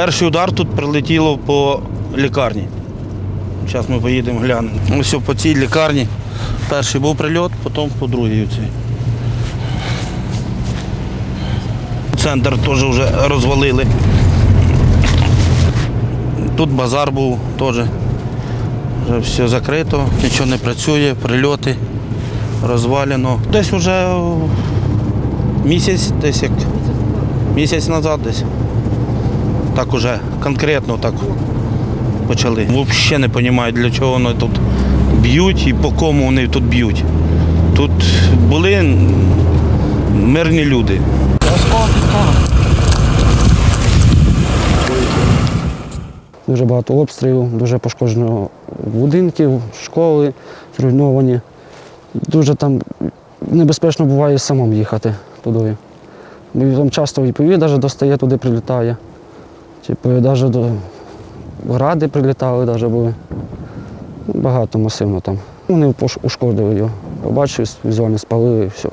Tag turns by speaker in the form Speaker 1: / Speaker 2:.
Speaker 1: Перший удар тут прилетіло по лікарні. Зараз ми поїдемо глянемо. Ось по цій лікарні. Перший був прильот, потім по другій. Центр теж вже розвалили. Тут базар був теж. Вже все закрито, нічого не працює, прильоти розвалено. Десь вже місяць, десь як місяць назад десь. Так уже конкретно так почали. Взагалі не розумію, для чого вони тут б'ють і по кому вони тут б'ють. Тут були мирні люди.
Speaker 2: Дуже багато обстрілів, дуже пошкоджено будинків, школи зруйновані. Дуже там небезпечно буває самому їхати туди. Бо Там часто і повітря достає, туди прилітає. Типу, навіть до гради прилітали, навіть були. Багато масивно там. Вони ушкодили його. Побачив, візуально спалили і все.